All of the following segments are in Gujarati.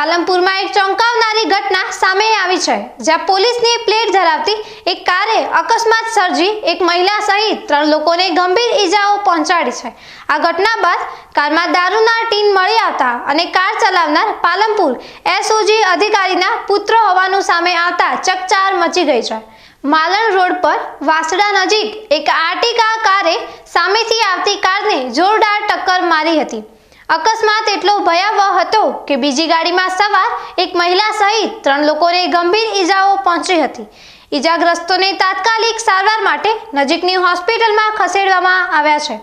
પાલનપુરમાં એક ચોંકાવનારી ઘટના સામે આવી છે, જ્યાં પોલીસની પ્લેટ ધરાવતી એક કારે અકસ્માત સર્જી એક મહિલા સહિત ત્રણ લોકોને ગંભીર ઈજાઓ પહોંચાડી છે. આ ઘટના બાદ કારમાં દારૂના ટીન મળી આવતા અને કાર ચલાવનાર પાલમપુર એસઓજી અધિકારીના પુત્ર હોવાનું સામે આવતા ચકચાર મચી ગઈ છે. માલણ રોડ પર વાસડા નજીક એક આર્ટિકા કારે સામેથી આવતી કારને જોરદાર ટક્કર મારી હતી. અકસ્માત એટલો ભયાવહ હતો કે બીજી ગાડીમાં સવાર એક મહિલા સહિત ત્રણ લોકોને ગંભીર ઈજાઓ પહોંચી હતી. ઈજાગ્રસ્તોને તાત્કાલિક સારવાર માટે નજીકની હોસ્પિટલમાં ખસેડવામાં આવ્યા છે.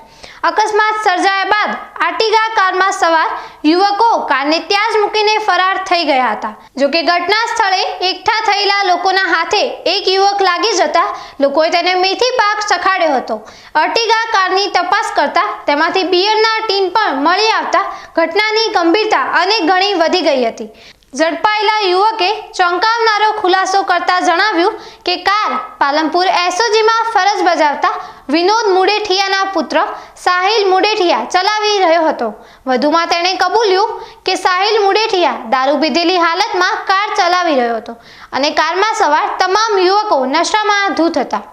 અકસ્માત સર્જાયા બાદ આર્ટિગા કારમાં સવાર યુવકો કારને ત્યાં જ મૂકીને ફરાર થઈ ગયા હતા. જોકે ઘટના સ્થળે એકઠા થયેલા લોકોના હાથે એક યુવક લાગી જતા લોકોએ તેને મેથી પાક ચખાડ્યો હતો. અર્ટિગા કારની તપાસ કરતા તેમાંથી બિયરના ટીન પણ મળી આવતા ઘટનાની ગંભીરતા અનેક ગણી વધી ગઈ હતી. ઝડપાયેલા યુવકે ચોંકાવનારો ખુલાસો કરતા જણાવ્યું કે કાર પાલનપુર એસઓજીમાં ફરજ બજાવતા વિનોદ મુડેઠિયાના પુત્ર સાહિલ મુડેઠિયા ચલાવી રહ્યો હતો. વધુમાં તેણે કબૂલ્યું કે સાહિલ મુડેઠિયા દારૂ પીધેલી હાલતમાં કાર ચલાવી રહ્યો હતો અને કારમાં સવાર તમામ યુવકો નશામાં ધૂત હતા.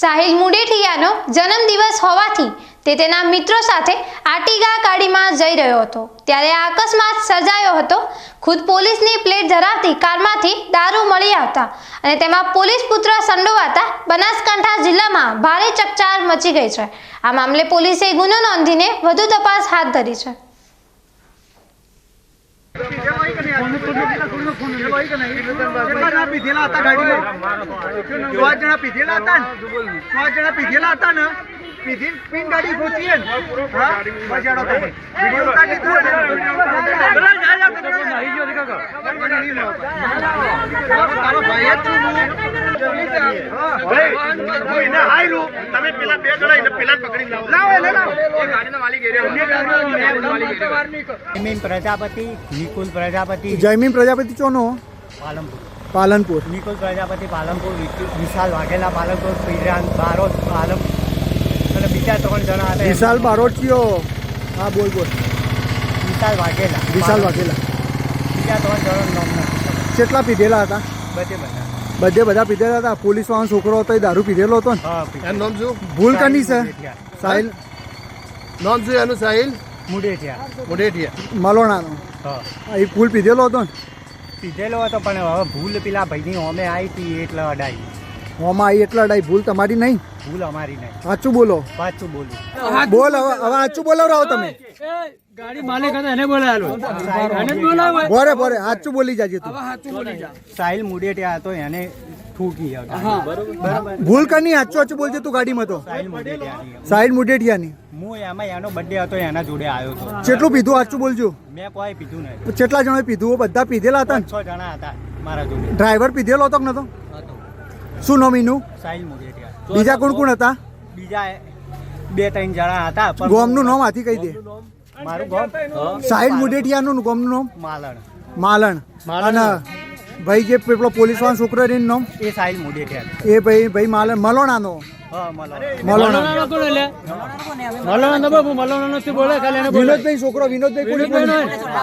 સાહિલ મુડેઠિયાનો જન્મદિવસ હોવાથી તે તેના મિત્રો સાથે આટીગા ગાડીમાં જઈ રહ્યો હતો. ત્યારે આ અકસ્માત સર્જાયો હતો. ખુદ પોલીસની પ્લેટ ધરાવતી કારમાંથી દારૂ મળી આવતા અને તેમાં પોલીસ પુત્ર સંડોવાતા બનાસકાંઠા જિલ્લામાં ભારે ચકચાર મચી ગઈ છે. આ મામલે પોલીસે ગુનો નોંધીને વધુ તપાસ હાથ ધરી છે કેટલા જણા પીધેલા હતા ગાડીમાં પાંચ જણા પીધેલા હતા ને પાંચ જણા પીધેલા હતા ને પીધી પીન ગાડી પહોંચી ને હા બજાડો તમે વીડિયો ઉતારી દીધો ને બરાબર જાય તારો ભાઈ જ છું હું હું હાયલું? તમે પેલા બે જણા એને પેલા પકડી લાવો. લાવો એને લાવો. જયમીન પ્રજાપતિ નિકુલ પ્રજાપતિ. જયમીન પ્રજાપતિ ચોનો? પાલનપુર. પાલનપુર. નિકુલ પ્રજાપતિ પાલનપુર વિશાલ વાઘેલા પાલનપુર પીરાન બારોટ પાલન અને બીજા ત્રણ જણા હતા વિશાલ બારોટિયો હા બોલ બોલ. વિશાલ વાઘેલા વિશાલ વાઘેલા. બીજા ત્રણ જણા નામ નથી. કેટલા પીધેલા હતા? બધે બધા. બધે બધા પીધેલા હતા. પોલીસ વાળો છોકરો હતો એ દારૂ પીધેલો હતો ને. નામ શું? ભૂલ કરની છે. સાહિલ નામ શું એનું સાહિલ? મુડેઠિયા મુડેઠિયા મલોણાનો. હા. એ ભૂલ પીધેલો હતો ને? પીધેલો હતો પણ હવે ભૂલ પેલા ભાઈની હોમે આવી હતી એટલે અડાઈ. હોમાં આવી એટલે અડાઈ. ભૂલ તમારી નહીં? ભૂલ અમારી નહીં. સાચું બોલો. સાચું બોલો. બોલ હવે હવે સાચું રહો તમે. ગાડી માલિક હતો એને બોલાયેલો એને બોલાવે બોરે બોરે સાચું બોલી જાજે તું. સાચું બોલી જા. સાહિલ મુડેઠિયા હતો એને ઠૂકી બરાબર. ભૂલ કરની સાચું સાચું બોલજે તું ગાડીમાં તો. સાહિલ મુડેઠિયાની સાહિલ મુડેઠિયાની હું એમાં એનો બર્થડે હતો એના જોડે આવ્યો હતો. કેટલું પીધું સાચું બોલજો? મેં કોઈ પીધું નહીં. કેટલા જણાએ પીધું? બધા પીધેલા હતા છ જણા હતા મારા જોડે. ડ્રાઈવર પીધેલો હતો કે નતો શું નામ એનું? સાહિલ મુડેટિયા. બીજા કોણ કોણ હતા? બીજા બે ત્રણ જણા હતા ગોમનું નામ હાથી કહી દે. મારું ગામ? સાહિલ મુડેઠિયાનું ગોમનું નામ? માલણ. માલણ. અને ભાઈ જે પેલો પોલીસ વાળો છોકરો એનું નામ? એ સાહિલ મુડેટિયા એ ભાઈ ભાઈ માલણ. મલોણાનો. હા મલણ મલોણા મલોના કોણ એટલે? બોલે ખાલી વિનોદભાઈ છોકરો વિનોદભાઈ